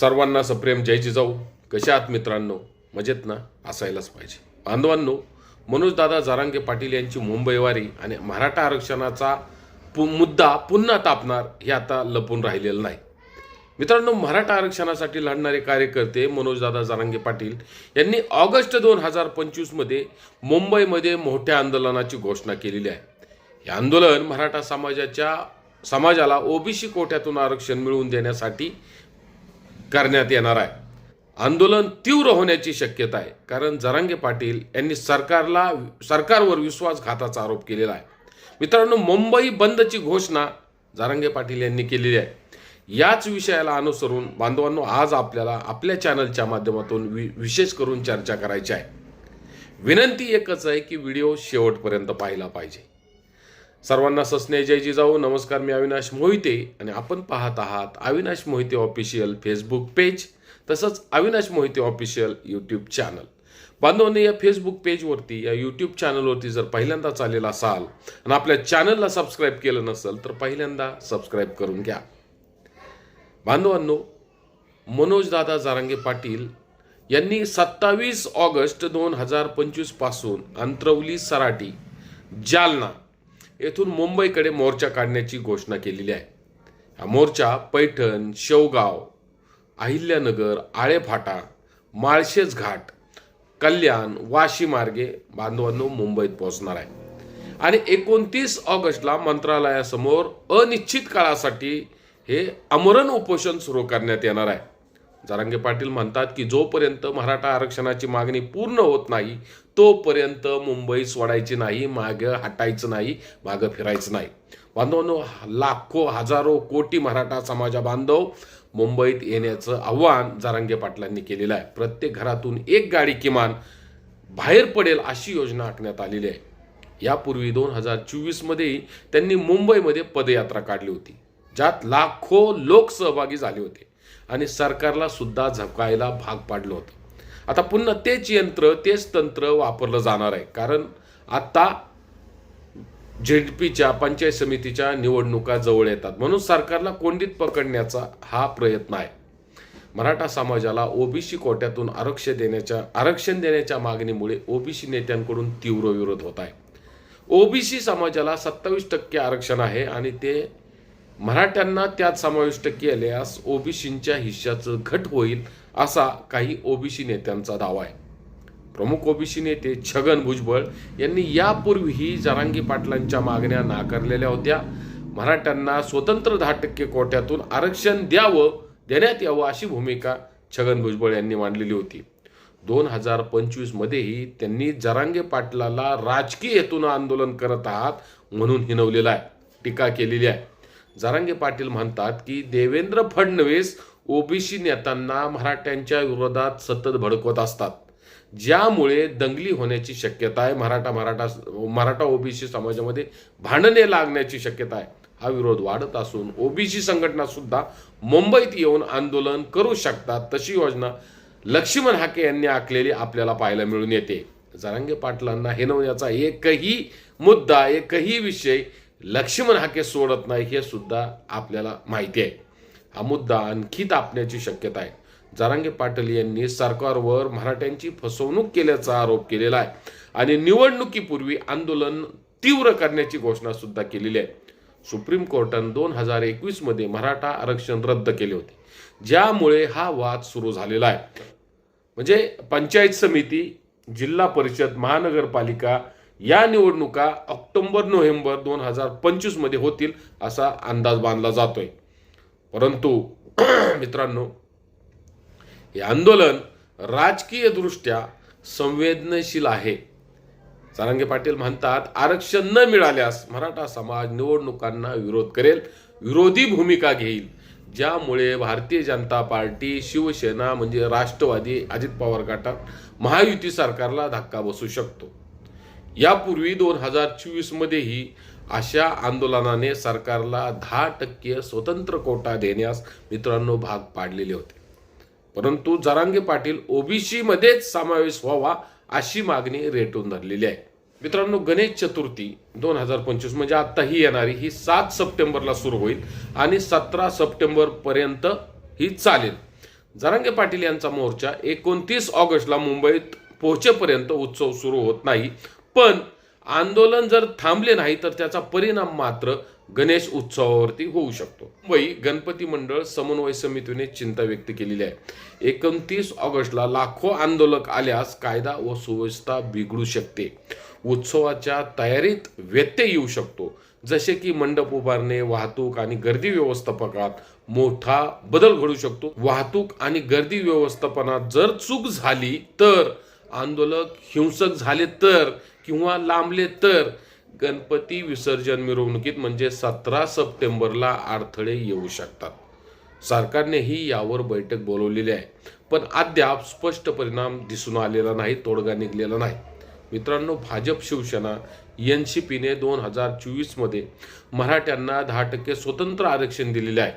सर्वांना सप्रेम जय जिजाऊ. कशा आहात मित्रांनो? मजेत ना? असायलाच पाहिजे. बांधवांनो मनोजदादा जारांगे पाटील यांची मुंबईवारी आणि मराठा आरक्षणाचा पु मुद्दा पुन्हा तापणार हे आता लपून राहिलेलं नाही. मित्रांनो मराठा आरक्षणासाठी लढणारे कार्यकर्ते मनोजदादा जारांगे पाटील यांनी ऑगस्ट दोन हजार पंचवीसमध्ये मुंबईमध्ये मोठ्या आंदोलनाची घोषणा केलेली आहे. हे आंदोलन मराठा समाजाच्या समाजाला ओबीसी कोट्यातून आरक्षण मिळवून देण्यासाठी करण्यात येणार आहे. आंदोलन तीव्र होण्याची शक्यता आहे. कारण जरांगे पाटील यांनी सरकारला सरकारवर विश्वासघाताचा आरोप केलेला आहे. मित्रांनो मुंबई बंदची घोषणा जरांगे पाटील यांनी केलेली आहे. याच विषयाला अनुसरून बांधवांनो आज आपल्याला आपल्या चॅनलच्या माध्यमातून वि विशेष करून चर्चा करायची आहे. विनंती एकच आहे की व्हिडिओ शेवटपर्यंत पाहिला पाहिजे. सर्वांना ससने जय जिजाऊ नमस्कार मी अविनाश मोहिते आणि आपण पाहत आहात Avinash Mohite official Facebook page तसंच Avinash Mohite official YouTube channel. बांधवांनी या फेसबुक पेजवरती या यूट्यूब चॅनलवरती जर पहिल्यांदा आलेला असाल आणि आपल्या चॅनलला सबस्क्राईब केलं नसेल तर पहिल्यांदा सबस्क्राईब करून घ्या. बांधवांनो मनोजदादा जारांगे पाटील यांनी सत्तावीस ऑगस्ट दोन हजार पंचवीसपासून अंतरवली सराटी जालना येथून मुंबईकडे मोर्चा काढण्याची घोषणा केलेली आहे. हा मोर्चा पैठण शेवगाव अहिल्यानगर आळेफाटा माळशेज घाट कल्याण वाशी मार्गे बांधवांनो मुंबईत पोहोचणार आहे. आणि एकोणतीस ऑगस्टला मंत्रालयासमोर अनिश्चित काळासाठी हे आमरण उपोषण सुरू करण्यात येणार आहे. जारांगे पाटील म्हणतात की जोपर्यंत मराठा आरक्षणाची मागणी पूर्ण होत नाही तोपर्यंत मुंबई सोडायची नाही मागं हटायचं नाही मागं फिरायचं नाही. बांधवांनो लाखो हजारो कोटी मराठा समाजा बांधव मुंबईत येण्याचं आव्हान जारांगे पाटलांनी केलेलं आहे. प्रत्येक घरातून एक गाडी किमान बाहेर पडेल अशी योजना आखण्यात आलेली आहे. यापूर्वी दोन हजार चोवीसमध्येही त्यांनी मुंबईमध्ये पदयात्रा काढली होती ज्यात लाखो लोक सहभागी झाले होते. आणि सरकारला सुद्धा झकायला भाग पाडलं होतं. आता पुन्हा तेच यंत्र तेच तंत्र वापरलं जाणार आहे. कारण आता झेडपीच्या पंचायत समितीच्या निवडणुका जवळ येतात. म्हणून सरकारला कोंडीत पकडण्याचा हा प्रयत्न आहे. मराठा समाजाला ओबीसी कोट्यातून आरक्षण देण्याच्या आरक्षण देण्याच्या मागणीमुळे ओबीसी नेत्यांकडून तीव्र विरोध होत आहे. ओबीसी समाजाला सत्तावीस टक्के आरक्षण आहे आणि ते मराठ्यांना त्यात समाविष्ट केल्यास ओबीसींच्या हिश्श्याचं घट होईल असा काही ओबीसी नेत्यांचा दावा आहे. प्रमुख ओबीसी नेते छगन भुजबळ यांनी यापूर्वीही जरांगी पाटलांच्या मागण्या नाकारलेल्या होत्या. मराठ्यांना स्वतंत्र दहा टक्के कोट्यातून आरक्षण द्यावं देण्यात यावं अशी भूमिका छगन भुजबळ यांनी मांडलेली होती. दोन हजार पंचवीसमध्येही त्यांनी जरांगे पाटलाला राजकीय हेतून आंदोलन करत आहात म्हणून हिनवलेलं आहे टीका केलेली आहे. जारांगे पाटील म्हणतात की देवेंद्र फडणवीस ओबीसी नेत्यांना मराठ्यांच्या विरोधात सतत भडकवत असतात. ज्यामुळे दंगली होण्याची शक्यता आहे. मराठा मराठा मराठा ओबीसी समाजामध्ये भांडणे लागण्याची शक्यता आहे. हा विरोध वाढत असून ओबीसी संघटना सुद्धा मुंबईत येऊन आंदोलन करू शकतात तशी योजना लक्ष्मण हाके यांनी आखलेली आपल्याला पाहायला मिळून येते. जारांगे पाटलांना हेनवण्याचा एकही मुद्दा एकही विषय लक्ष्मण हा केस सोडत नाही हे सुद्धा आपल्याला माहिती आहे. हा मुद्दा आणखी तापण्याची शक्यता आहे. जारांगे पाटील यांनी सरकारवर मराठ्यांची फसवणूक केल्याचा आरोप केलेला आहे आणि निवडणुकीपूर्वी आंदोलन तीव्र करण्याची घोषणा सुद्धा केलेली आहे. सुप्रीम कोर्टानं दोन हजार एकवीसमध्ये मराठा आरक्षण रद्द केले होते. ज्यामुळे हा वाद सुरू झालेला आहे. म्हणजे पंचायत समिती जिल्हा परिषद महानगरपालिका या निवडणुका ऑक्टोबर नोव्हेंबर दोन हजार पंचवीसमध्ये होतील असा अंदाज बांधला जातोय. परंतु मित्रांनो हे आंदोलन राजकीय दृष्ट्या संवेदनशील आहे. सारंगे पाटील म्हणतात आरक्षण न मिळाल्यास मराठा समाज निवडणुकांना विरोध करेल विरोधी भूमिका घेईल. ज्यामुळे भारतीय जनता पार्टी शिवसेना म्हणजे राष्ट्रवादी अजित पवार गटात महायुती सरकारला धक्का बसू शकतो. यापूर्वी दोन हजार चोवीसमध्येही अशा आंदोलनाने सरकारला दहा टक्के स्वतंत्र कोटा देण्यास मित्रांनो भाग पाडलेले होते. परंतु जरांगे पाटील ओबीसीमध्येच समावेश व्हावा अशी मागणी रेटून धरलेली आहे. मित्रांनो गणेश चतुर्थी दोन हजार पंचवीस म्हणजे आता ही येणारी ही सात सप्टेंबरला सुरू होईल आणि सतरा सप्टेंबरपर्यंत ही चालेल. जरांगे पाटील यांचा मोर्चा एकोणतीस ऑगस्टला मुंबईत पोहोचेपर्यंत उत्सव सुरू होत नाही. पण आंदोलन जर थांबले नाही तर त्याचा परिणाम मात्र गणेश उत्सवावरती होऊ शकतो. मुंबई गणपती मंडळ समन्वय समितीने चिंता व्यक्त केलेली आहे. एकोणतीस ऑगस्टला लाखो आंदोलक आल्यास कायदा व सुव्यवस्था बिघडू शकते. उत्सवाच्या तयारीत व्यत्यय येऊ शकतो. जसे की मंडप उभारणे वाहतूक आणि गर्दी व्यवस्थापकात मोठा बदल घडू शकतो. वाहतूक आणि गर्दी व्यवस्थापनात जर चूक झाली तर आंदोलक हिंसक झाले तर किंवा लांबले तर गणपती विसर्जन मिरवणुकीत म्हणजे सतरा सप्टेंबरला अडथळे येऊ शकतात. सरकारनेही यावर बैठक बोलवलेली आहे. पण अद्याप स्पष्ट परिणाम दिसून आलेला नाही तोडगा निघलेला नाही. मित्रांनो भाजप शिवसेना एन सी पीने दोन हजार चोवीसमध्ये मराठ्यांना दहा टक्के स्वतंत्र आरक्षण दिलेले आहे.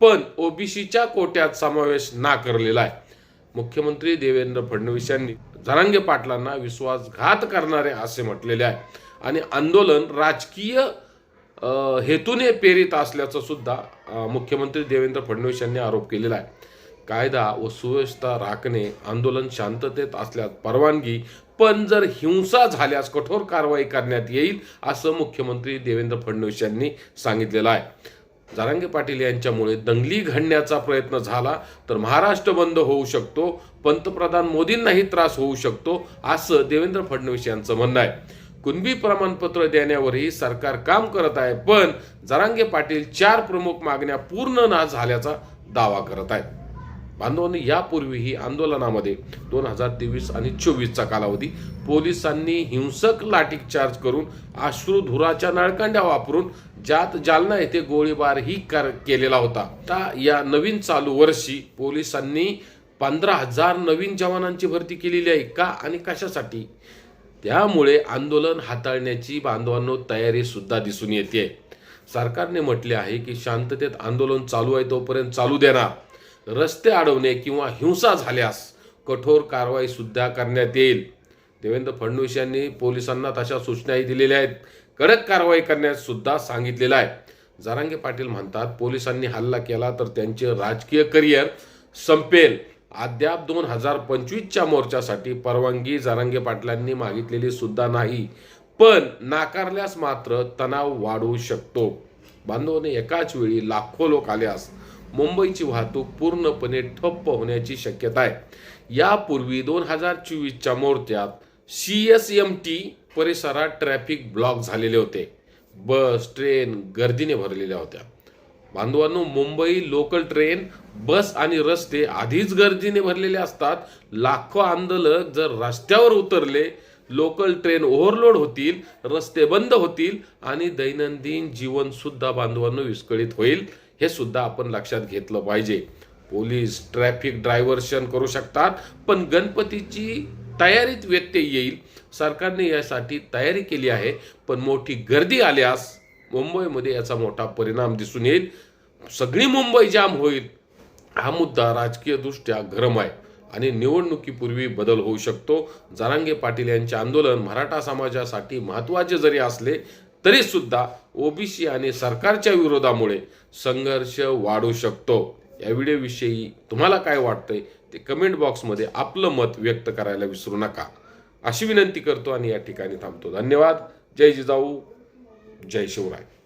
पण ओबीसीच्या कोट्यात समावेश नाकारलेला आहे. मुख्यमंत्री देवेंद्र फडणवीस यांनी जरांगे पाटलांना विश्वासघात करणारे असे म्हटलेले आहे. आणि आंदोलन राजकीय हेतूने प्रेरित असल्याचं सुद्धा मुख्यमंत्री देवेंद्र फडणवीस यांनी आरोप केलेला आहे. कायदा व सुव्यवस्था राखणे आंदोलन शांततेत असल्यास परवानगी पण जर हिंसा झाल्यास कठोर कारवाई करण्यात येईल असं मुख्यमंत्री देवेंद्र फडणवीस यांनी सांगितलेलं आहे. जारांगे पाटील यांच्यामुळे दंगली घडण्याचा प्रयत्न झाला तर महाराष्ट्र बंद होऊ शकतो पंतप्रधान मोदींनाही त्रास होऊ शकतो असं देवेंद्र फडणवीस यांचं म्हणणं आहे. कुणबी प्रमाणपत्र देण्यावरही सरकार काम करत आहे पण जरांगे पाटील चार प्रमुख मागण्या पूर्ण ना झाल्याचा दावा करत आहेत. बांधवांनी यापूर्वीही आंदोलनामध्ये दोन हजार तेवीस आणि चोवीसचा कालावधी पोलिसांनी हिंसक लाठीचार्ज करून अश्रुधुराच्या नळकांड्या वापरून ज्यात जालना येथे गोळीबारही कर केलेला होता. आता या नवीन चालू वर्षी पोलिसांनी पंधरा हजार नवीन जवानांची भरती केलेली आहे का आणि कशासाठी? त्यामुळे आंदोलन हाताळण्याची बांधवांनो तयारीसुद्धा दिसून येते सरकारने म्हटले आहे की शांततेत आंदोलन चालू आहे तोपर्यंत चालू देणार. रस्ते अडवणे किंवा हिंसा झाल्यास कठोर कारवाई सुद्धा करण्यात येईल. देवेंद्र फडणवीस यांनी पोलिसांना तशा सूचनाही दिलेल्या आहेत. कडक कारवाई करण्यास सुद्धा सांगितलेलं आहे. जारांगे पाटील म्हणतात पोलिसांनी हल्ला केला तर त्यांचे राजकीय करिअर संपेल. अद्याप दोन हजार पंचवीसच्या मोर्चासाठी परवानगी जारांगे पाटलांनी मागितलेली सुद्धा नाही. पण नाकारल्यास मात्र तणाव वाढू शकतो. बांधवाने एकाच वेळी लाखो लोक आल्यास मुंबईची वाहतूक पूर्णपणे ठप्प होण्याची शक्यता आहे. यापूर्वी दोन हजार चोवीसच्या मोर्चात सी एस एम टी परिसरात ट्रॅफिक ब्लॉक झालेले होते. बस ट्रेन गर्दीने भरलेल्या होत्या. बांधवांनो मुंबई लोकल ट्रेन बस आणि रस्ते आधीच गर्दीने भरलेले असतात. लाखो आंदोलक जर रस्त्यावर उतरले लोकल ट्रेन ओव्हरलोड होतील रस्ते बंद होतील आणि दैनंदिन जीवन सुद्धा बांधवांनो विस्कळीत होईल. हे सुद्धा आपण लक्षात घेतलं पाहिजे. पोलीस ट्रॅफिक ड्रायव्हर्शन करू शकतात पण गणपतीची तयारीत व्यत्यय येईल. सरकारने यासाठी तयारी केली आहे पण मोठी गर्दी आल्यास मुंबईमध्ये याचा मोठा परिणाम दिसून येईल. सगळी मुंबई जाम होईल हा मुद्दा राजकीयदृष्ट्या गरम आहे आणि निवडणुकीपूर्वी बदल होऊ शकतो. जारांगे पाटील यांचे आंदोलन मराठा समाजासाठी महत्त्वाचे जरी असले तरी सुद्धा ओबीसी आणि सरकारच्या विरोधामुळे संघर्ष वाढू शकतो. या व्हिडिओविषयी तुम्हाला काय वाटतंय ते कमेंट बॉक्समध्ये आपलं मत व्यक्त करायला विसरू नका. अशी विनंती करतो आणि या ठिकाणी थांबतो. धन्यवाद. जय जिजाऊ. जय शिवराय.